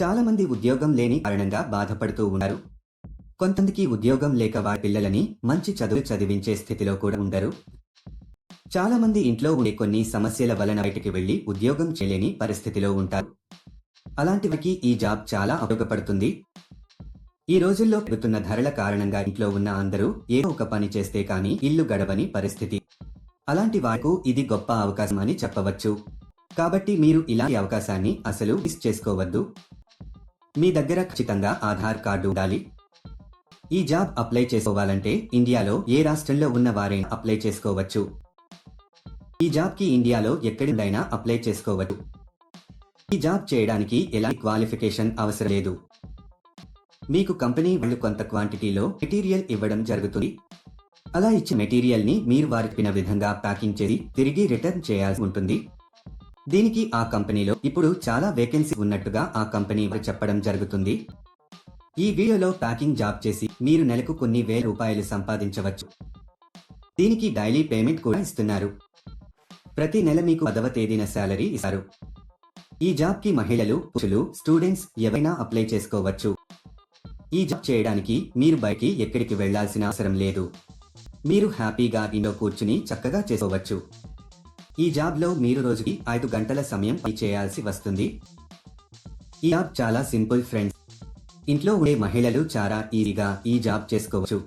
చాలా మంది ఉద్యోగం లేని కారణంగా బాధపడుతూ ఉన్నారు కొంతమందికి ఉద్యోగం లేక వారి పిల్లలని మంచి చదువు చదివించే స్థితిలో కూడా ఉండరు. చాలా మంది ఇంట్లో ఉండే కొన్ని సమస్యల వలన బయటికి వెళ్ళి ఉద్యోగం చేయలేని పరిస్థితిలో ఉంటారు. అలాంటి ఈ జాబ్ చాలా ఉపయోగపడుతుంది. ఈ రోజుల్లో పెరుగుతున్న ధరల కారణంగా ఇంట్లో ఉన్న అందరూ ఏదో ఒక పని చేస్తే కానీ ఇల్లు గడవని పరిస్థితి. అలాంటి వారికి ఇది గొప్ప అవకాశం అని చెప్పవచ్చు. కాబట్టి మీరు ఇలాంటి అవకాశాన్ని అసలు మిస్ చేసుకోవద్దు. మీ దగ్గర ఖచ్చితంగా ఆధార్ కార్డు ఉండాలి. ఈ జాబ్ అప్లై చేసుకోవాలంటే ఇండియాలో ఏ రాష్ట్రంలో ఉన్న వారైనా అప్లై చేసుకోవచ్చు. ఈ జాబ్కి ఇండియాలో ఎక్కడిదైనా అప్లై చేసుకోవచ్చు. ఈ జాబ్ చేయడానికి ఎలాంటి క్వాలిఫికేషన్ అవసరం లేదు. మీకు కంపెనీ వాళ్ళు కొంత క్వాంటిటీలో మెటీరియల్ ఇవ్వడం జరుగుతుంది. అలా ఇచ్చిన మెటీరియల్ని మీరు వారికి విధంగా ప్యాకింగ్ చేసి తిరిగి రిటర్న్ చేయాల్సి ఉంటుంది. దీనికి ఆ కంపెనీలో ఇప్పుడు చాలా వేకెన్సీ ఉన్నట్టుగా ఆ కంపెనీ చెప్పడం జరుగుతుంది. ఈ వీడియోలో ప్యాకింగ్ జాబ్ చేసి మీరు నెలకు కొన్ని వేల రూపాయలు సంపాదించవచ్చు. దీనికి డైలీ పేమెంట్ కూడా ఇస్తున్నారు. ప్రతి నెల మీకు పదవ తేదీన శాలరీ ఇస్తారు. ఈ జాబ్కి మహిళలు పురుషులు స్టూడెంట్స్ ఎవరైనా అప్లై చేసుకోవచ్చు. ఈ జాబ్ చేయడానికి మీరు బయటికి ఎక్కడికి వెళ్ళాల్సిన అవసరం లేదు. మీరు హ్యాపీగా ఇంట్లో కూర్చుని చక్కగా చేసుకోవచ్చు. ఈ జాబ్లో మీరు రోజుకి ఐదు గంటల సమయం పని చేయాల్సి వస్తుంది. ఈ జాబ్ చాలా సింపుల్ ఫ్రెండ్స్. ఇంట్లో ఉండే మహిళలు చాలా ఈజీగా ఈ జాబ్ చేసుకోవచ్చు.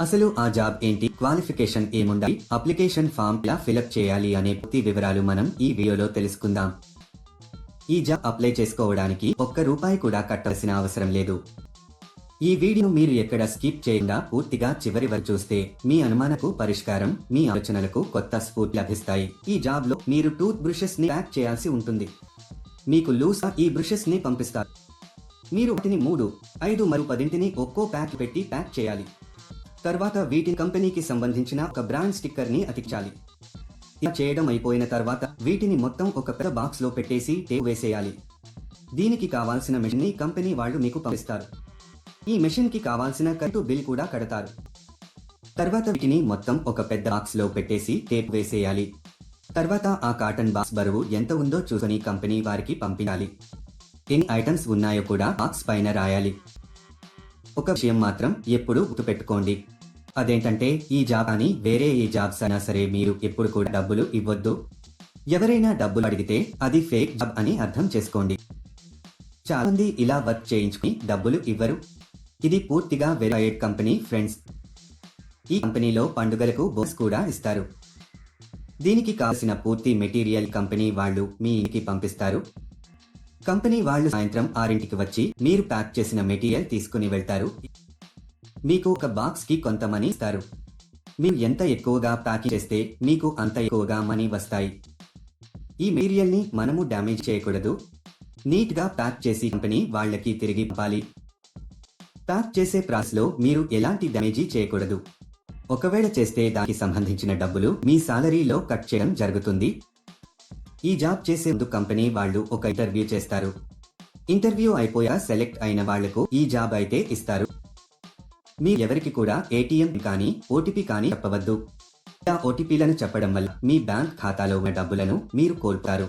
అసలు ఆ జాబ్ ఏంటి? క్వాలిఫికేషన్ ఏముండాలి? అప్లికేషన్ ఫామ్ ఎలా ఫిలప్ చేయాలి అనే పూర్తి వివరాలు మనం ఈ వీడియోలో తెలుసుకుందాం. ఈ జాబ్ అప్లై చేసుకోవడానికి ఒక్క రూపాయి కూడా కట్టాల్సిన అవసరం లేదు. ఈ వీడియో మీరు ఎక్కడ స్కిప్ చేయకుండా పూర్తిగా చివరి వరకు చూస్తే మీ అనుమానకు పరిష్కారం మీ ఆలోచనలకు కొత్త స్ఫూర్తి లభిస్తాయి. ఈ జాబ్లో మీరు టూత్ బ్రషెస్ని ప్యాక్ చేయాల్సి ఉంటుంది. మీకు లూసా ఈ బ్రషెస్ని పంపిస్తారు. మీరు వాటిని మూడు ఐదు మరియు పదింటిని ఒక్కో ప్యాక్ పెట్టి ప్యాక్ చేయాలి. తర్వాత వీటి కంపెనీకి సంబంధించిన ఒక బ్రాండ్ స్టిక్కర్ని అతికించాలి. ఇలా చేయడం అయిపోయిన తర్వాత వీటిని మొత్తం ఒక పెద్ద బాక్స్లో పెట్టేసి టేప్ వేసేయాలి. దీనికి కావాల్సిన మెషిన్ని కంపెనీ వాళ్ళు మీకు పంపిస్తారు. ఈ మెషిన్కి కావాల్సిన కరెంటు బిల్ కూడా కడతారు. తర్వాత వీటిని మొత్తం ఒక పెద్ద బాక్స్లో పెట్టేసి టేప్ వేసేయాలి. తర్వాత ఆ కాటన్ బాక్స్ బరువు ఎంత ఉందో చూసుకొని కంపెనీ వారికి పంపించాలి. ఎన్ని ఐటమ్స్ ఉన్నాయో కూడా బాక్స్ పైన రాయాలి. ఒక విషయం మాత్రం ఎప్పుడు గుర్తుపెట్టుకోండి. అదేంటంటే ఈ జాబ్ అని వేరే ఏ జాబ్స్ అయినా సరే మీరు ఎప్పుడు కూడా డబ్బులు ఇవ్వద్దు. ఎవరైనా డబ్బులు అడిగితే అది ఫేక్ జాబ్ అని అర్థం చేసుకోండి. చాలా మంది ఇలా వర్క్ చేయించుకుని డబ్బులు ఇవ్వరు. ఇది పూర్తిగా వెరైడ్ కంపెనీ ఫ్రెండ్స్. ఈ కంపెనీలో పండుగలకు బోనస్ కూడా ఇస్తారు. దీనికి కావలసిన పూర్తి మెటీరియల్ కంపెనీ వాళ్ళు మీ ఇంటికి పంపిస్తారు. కంపెనీ వాళ్ళు సాయంత్రం ఆరింటికి వచ్చి మీరు ప్యాక్ చేసిన మెటీరియల్ తీసుకుని వెళ్తారు. మీకు ఒక బాక్స్కి కొంత మనీ ఇస్తారు. మీరు ఎంత ఎక్కువగా ప్యాకింగ్ చేస్తే మీకు అంత ఎక్కువగా మనీ వస్తాయి. ఈ మెటీరియల్ని మనము డ్యామేజ్ చేయకూడదు. నీట్గా ప్యాక్ చేసి కంపెనీ వాళ్ళకి తిరిగి పంపాలి. ప్యాక్ చేసే ప్రాస్లో మీరు ఎలాంటి డ్యామేజీ చేయకూడదు. ఒకవేళ చేస్తే దానికి సంబంధించిన డబ్బులు మీ సాలరీలో కట్ చేయడం జరుగుతుంది. ఈ జాబ్ చేసే ముందు కంపెనీ వాళ్ళు ఒక ఇంటర్వ్యూ చేస్తారు. ఇంటర్వ్యూ అయిపోయా సెలెక్ట్ అయిన వాళ్ళకు ఈ జాబ్ అయితే ఇస్తారు. మీ ఎవరికి కూడా ఏటీఎం కానీ ఓటీపీ కానీ చెప్పవద్దు. ఆ ఓటీపీలను చెప్పడం వల్ల మీ బ్యాంక్ ఖాతాలో ఉన్న డబ్బులను మీరు కోల్పోతారు.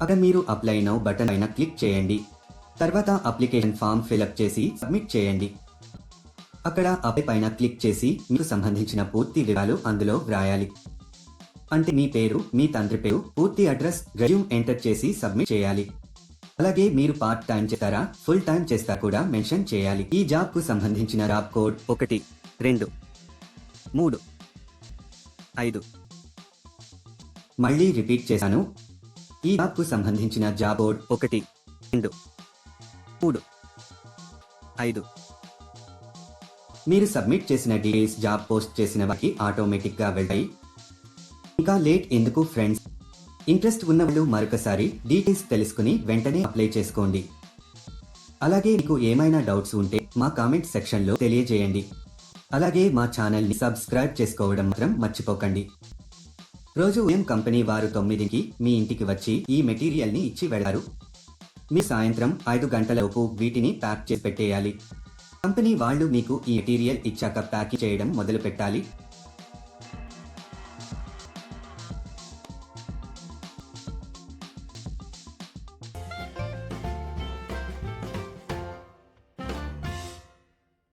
అక్కడ మీరు అప్లై నౌ బటన్ పైన క్లిక్ చేయండి. తర్వాత అప్లికేషన్ ఫామ్ ఫిలప్ చేసి సబ్మిట్ చేయండి. అక్కడ అప్లై పైన క్లిక్ చేసి మీకు సంబంధించిన పూర్తి వివరాలు అందులో వ్రాయాలి. అంటే మీ పేరు మీ తండ్రి పేరు పూర్తి అడ్రస్ రెజ్యూమ్ ఎంటర్ చేసి సబ్మిట్ చేయాలి. అలాగే మీరు పార్ట్ టైం చేస్తారా ఫుల్ టైం చేస్తా కూడా మెన్షన్ చేయాలి. ఈ జాబ్కు సంబంధించిన జాబ్ కోడ్ ఒకటి రెండు మూడు ఐదు. మళ్ళీ రిపీట్ చేశాను. ఈ జాబ్కు సంబంధించిన జాబ్ బోర్డ్ ఒకటి రెండు మూడు ఐదు. మీరు సబ్మిట్ చేసిన డీటెయిల్స్ జాబ్ పోస్ట్ చేసిన వారికి ఆటోమేటిక్గా వెళ్తాయి. ఇంకా లేట్ ఎందుకు ఫ్రెండ్స్? ఇంట్రెస్ట్ ఉన్నవాళ్ళు మరొకసారి డీటెయిల్స్ తెలుసుకుని వెంటనే అప్లై చేసుకోండి. అలాగే మీకు ఏమైనా డౌట్స్ ఉంటే మా కామెంట్ సెక్షన్లో తెలియజేయండి. అలాగే మా ఛానల్ని సబ్స్క్రైబ్ చేసుకోవడం మాత్రం మర్చిపోకండి. రోజు ఉదయం కంపెనీ వారు తొమ్మిదికి మీ ఇంటికి వచ్చి ఈ మెటీరియల్ని ఇచ్చి వెళ్తారు మీ సాయంత్రం ఐదు గంటలలోపు వీటిని ప్యాక్ చేసి పెట్టేయాలి. కంపెనీ వాళ్ళు మీకు ఈ మెటీరియల్ ఇచ్చాక ప్యాక్ చేయడం మొదలు పెట్టాలి